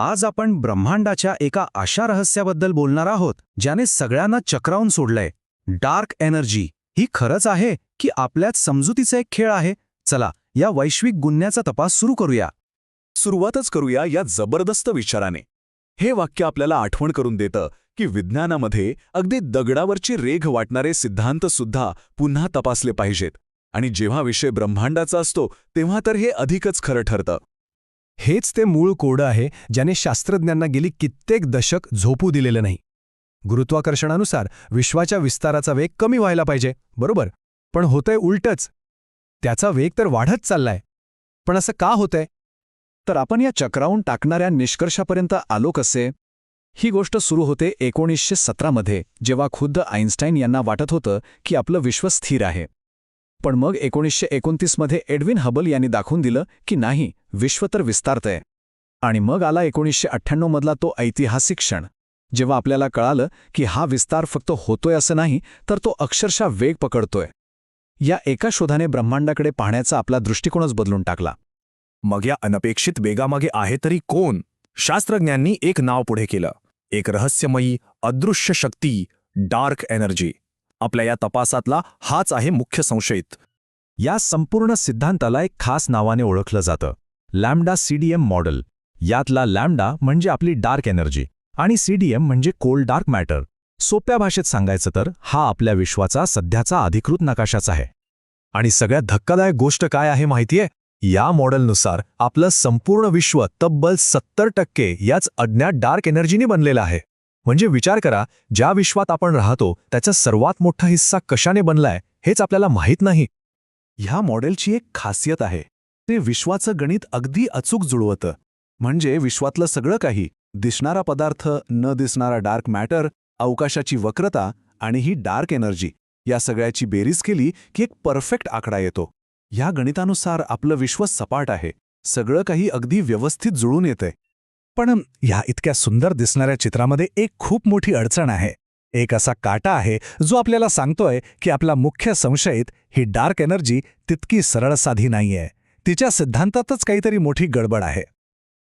आज आपण ब्रह्मांडाच्या एका अशा रहस्याबद्दल बोलणार आहोत ज्याने सगळ्यांना चक्रावून सोडलंय. डार्क एनर्जी ही खरंच आहे की आपल्यात समजुतीचा एक खेळ आहे. चला या वैश्विक गुन्ह्याचा तपास सुरू करूया. सुरुवातच करूया या जबरदस्त विचाराने. हे वाक्य आपल्याला आठवण करून देतं की विज्ञानामध्ये अगदी दगडावरची रेघ वाटणारे सिद्धांतसुद्धा पुन्हा तपासले पाहिजेत. आणि जेव्हा विषय ब्रह्मांडाचा असतो तेव्हा तर हे अधिकच खरं ठरतं. हेच ते मूळ कोडं आहे ज्याने शास्त्रज्ञांना गेली कित्येक दशक झोपू दिलेलं नाही. गुरुत्वाकर्षणानुसार विश्वाच्या विस्ताराचा वेग कमी व्हायला पाहिजे बरोबर? पण होतंय उलटच. त्याचा वेग तर वाढत चाललाय. पण असं का होतंय? तर आपण या चक्रावून टाकणाऱ्या निष्कर्षापर्यंत आलो कसे? ही गोष्ट सुरू होते एकोणीसशे सतरामध्ये जेव्हा खुद्द आईन्स्टाईन यांना वाटत होतं की आपलं विश्व स्थिर आहे. पण मग एकोणीसशे एकोणतीसमध्ये एडविन हबल यांनी दाखवून दिलं की नाही विश्व तर विस्तारतंय. आणि मग आला एकोणीसशे अठ्ठ्याण्णवमधला तो ऐतिहासिक क्षण. जेव्हा आपल्याला कळालं की हा विस्तार फक्त होतोय असं नाही तर तो अक्षरशः वेग पकडतोय. या एका शोधाने ब्रह्मांडाकडे पाहण्याचा आपला दृष्टिकोनच बदलून टाकला. मग या अनपेक्षित वेगामागे आहे तरी कोण? शास्त्रज्ञांनी एक नाव पुढे केलं. एक रहस्यमयी अदृश्य शक्ती डार्क एनर्जी. आपल्या या तपासातला हाच आहे मुख्य संशयित. या संपूर्ण सिद्धांताला एक खास नावाने ओळखलं जातं. Lambda CDM model. यातला लॅम्डा म्हणजे आपली डार्क एनर्जी आणि सीडीएम म्हणजे कोल्ड डार्क मॅटर. सोप्या भाषेत सांगायचं तर हा आपल्या विश्वाचा सध्याचा अधिकृत नकाशाच आहे. आणि सगळ्यात धक्कादायक गोष्ट काय आहे माहितीये? या मॉडेलनुसार आपलं संपूर्ण विश्व तब्बल सत्तर टक्के याच अज्ञात डार्क एनर्जीने बनलेलं आहे. म्हणजे विचार करा ज्या विश्वात आपण राहतो त्याचा सर्वात मोठा हिस्सा कशाने बनलाय हेच आपल्याला माहीत नाही. ह्या मॉडेलची एक खासियत आहे. ते विश्वाचं गणित अगदी अचूक जुळवतं. म्हणजे विश्वातलं सगळं काही दिसणारा पदार्थ न दिसणारा डार्क मॅटर अवकाशाची वक्रता आणि ही डार्क एनर्जी या सगळ्याची बेरीज केली की एक परफेक्ट आकडा येतो. ह्या गणितानुसार आपलं विश्व सपाट आहे. सगळं काही अगदी व्यवस्थित जुळून येतंय. पण ह्या इतक्या सुंदर दिसणाऱ्या चित्रामध्ये एक खूप मोठी अडचण आहे. एक असा काटा आहे जो आपल्याला सांगतोय की आपला मुख्य संशयित ही डार्क एनर्जी तितकी सरळ साधी नाहीये. तिच्या सिद्धांतातच काहीतरी मोठी गडबड आहे.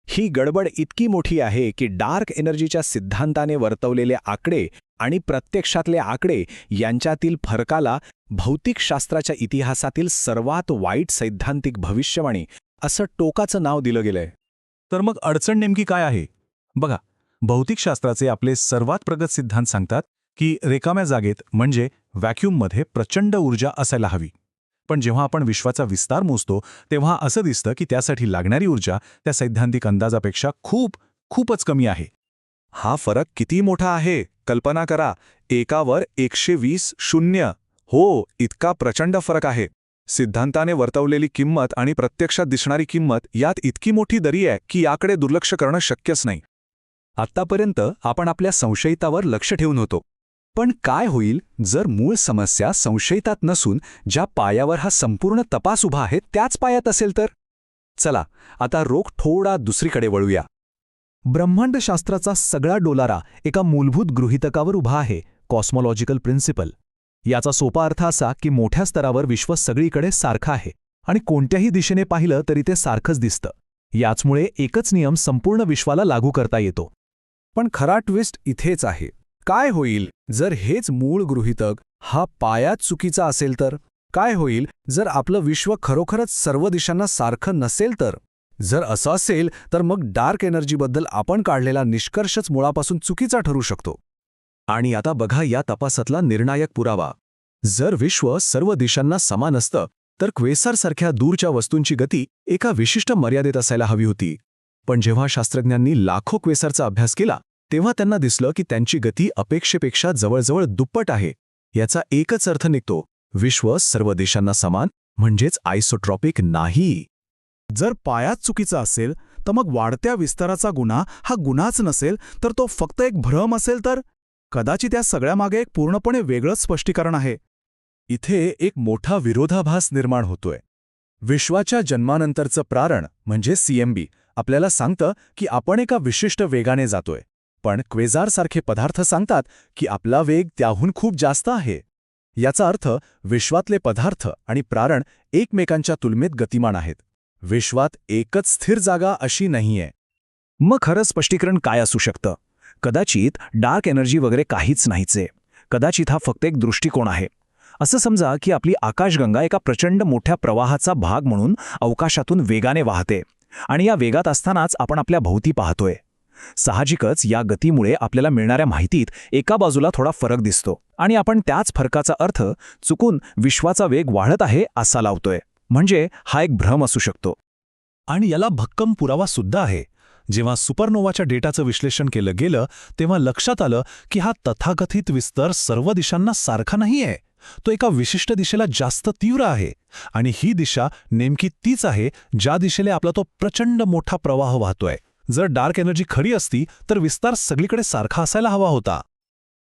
ही गडबड इतकी मोठी आहे की डार्क एनर्जीच्या सिद्धांताने वर्तवलेले आकडे आणि प्रत्यक्षातले आकडे यांच्यातील फरकाला भौतिकशास्त्राच्या इतिहासातील सर्वात वाईट सैद्धांतिक भविष्यवाणी असं टोकाचं नाव दिलं गेलंय. तर मग अडचण नेमकी काय आहे? बघा भौतिकशास्त्राचे आपले सर्वात प्रगत सिद्धांत सांगतात की रेकाम्या जागेत म्हणजे व्हॅक्यूममध्ये प्रचंड ऊर्जा असायला हवी. पण जेव्हा आपण विश्वाचा विस्तार मोजतो तेव्हा असं दिसतं की त्यासाठी लागणारी ऊर्जा त्या सैद्धांतिक अंदाजापेक्षा खूप खूपच कमी आहे. हा फरक किती मोठा आहे? कल्पना करा एकावर एकशे वीस शून्य. हो इतका प्रचंड फरक आहे. सिद्धांताने वर्तवलेली किंमत आणि प्रत्यक्षात दिसणारी किंमत यात इतकी मोठी दरी आहे की याकडे दुर्लक्ष करणं शक्यच नाही. आत्तापर्यंत आपण आपल्या संशयितावर लक्ष ठेवून होतो. पण काय होईल जर मूळ समस्या संशयितात नसून ज्या पायावर हा संपूर्ण तपास उभा आहे त्याच पायात असेल तर? चला आता रोख थोडा दुसरीकडे वळूया. ब्रह्मांडशास्त्राचा सगळा डोलारा एका मूलभूत गृहितकावर उभा आहे कॉस्मॉलॉजिकल प्रिन्सिपल. याचा सोपा अर्थ असा की मोठ्या स्तरावर विश्व सगळीकडे सारखं आहे आणि कोणत्याही दिशेने पाहिलं तरी ते सारखंच दिसतं. याचमुळे एकच नियम संपूर्ण विश्वाला लागू करता येतो. पण खरा ट्विस्ट इथेच आहे. काय होईल जर हेच मूळ गृहितक हा पायाच चुकीचा असेल तर? काय होईल जर आपलं विश्व खरोखरच सर्व दिशांना सारखं नसेल तर? जर असं असेल तर मग डार्क एनर्जीबद्दल आपण काढलेला निष्कर्षच मुळापासून चुकीचा ठरू शकतो. आणि आता बघा या तपासातला निर्णायक पुरावा. जर विश्व सर्व दिशांना समान असतं तर क्वेसारसारख्या दूरच्या वस्तूंची गती एका विशिष्ट मर्यादेत असायला हवी होती. पण जेव्हा शास्त्रज्ञांनी लाखो क्वेसारचा अभ्यास केला तेव्हा त्यांना दिसलं की त्यांची गती अपेक्षेपेक्षा जवळजवळ दुप्पट आहे. याचा एकच अर्थ निघतो विश्व सर्व देशांना समान म्हणजेच आयसोट्रॉपिक नाही. जर पायाच चुकीचा असेल तर मग वाढत्या विस्ताराचा गुन्हा हा गुन्हाच नसेल तर तो फक्त एक भ्रम असेल तर? कदाचित या सगळ्यामागे एक पूर्णपणे वेगळंच स्पष्टीकरण आहे. इथे एक मोठा विरोधाभास निर्माण होतोय. विश्वाच्या जन्मानंतरचं प्रारण म्हणजे सीएमबी आपल्याला सांगतं की आपण एका विशिष्ट वेगाने जातोय. पण क्वेझारसारखे पदार्थ सांगतात की आपला वेग त्याहून खूप जास्त आहे. याचा अर्थ विश्वातले पदार्थ आणि प्रारण एकमेकांच्या तुलनेत गतिमान आहेत. विश्वात एकच स्थिर जागा अशी नाहीये. मग खरं स्पष्टीकरण काय असू शकतं? कदाचित डार्क एनर्जी वगैरे काहीच नाहीचे. कदाचित हा फक्त एक दृष्टिकोन आहे. असं समजा की आपली आकाशगंगा एका प्रचंड मोठ्या प्रवाहाचा भाग म्हणून अवकाशातून वेगाने वाहते आणि या वेगात असतानाच आपण आपल्या भोवती पाहतोय. साहजिकच या गतीमुळे आपल्याला मिळणाऱ्या माहितीत एका बाजूला थोडा फरक दिसतो आणि आपण त्याच फरकाचा अर्थ चुकून विश्वाचा वेग वाढत आहे असा लावतोय. म्हणजे हा एक भ्रम असू शकतो. आणि याला भक्कम पुरावा सुद्धा आहे. जेव्हा सुपरनोवाच्या डेटाचं विश्लेषण केलं गेलं तेव्हा लक्षात आलं की हा तथाकथित विस्तार सर्व दिशांना सारखा नाहीये. तो एका विशिष्ट दिशेला जास्त तीव्र आहे आणि ही दिशा नेमकी तीच आहे ज्या दिशेला आपला तो प्रचंड मोठा प्रवाह वाहतोय. जर डार्क एनर्जी खरी असती तर विस्तार सगळीकडे सारखा असायला हवा होता.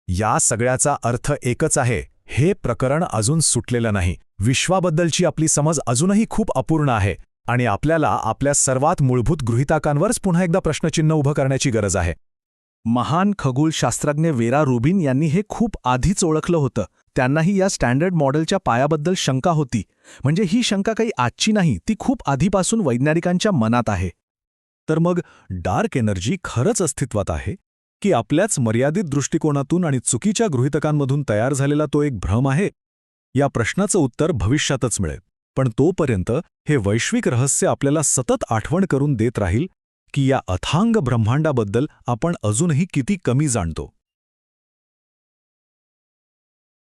या सगळ्याचा अर्थ एकच आहे हे प्रकरण अजून सुटलेलं नाही. विश्वाबद्दलची आपली समज अजूनही खूप अपूर्ण आहे. आणि आपल्याला आपल्या सर्वात मूलभूत गृहिताकांवरच पुन्हा एकदा प्रश्नचिन्ह उभं करण्याची गरज आहे. महान खगोलशास्त्रज्ञ वेरा रुबिन यांनी हे खूप आधीच ओळखलं होतं. त्यांनाही या स्टँडर्ड मॉडेलच्या पायाबद्दल शंका होती. म्हणजे ही शंका काही आजची नाही ती खूप आधीपासून वैज्ञानिकांच्या मनात आहे. तर मग डार्क एनर्जी खरंच अस्तित्वात आहे? की आपल्याच मर्यादित दृष्टिकोनातून आणि चुकीच्या गृहितकांमधून तयार झालेला तो एक भ्रम आहे? या प्रश्नाचं उत्तर भविष्यातच मिळेल. पण तोपर्यंत हे वैश्विक रहस्य आपल्याला सतत आठवण करून देत राहील की या अथांग ब्रह्मांडाबद्दल आपण अजूनही किती कमी जाणतो.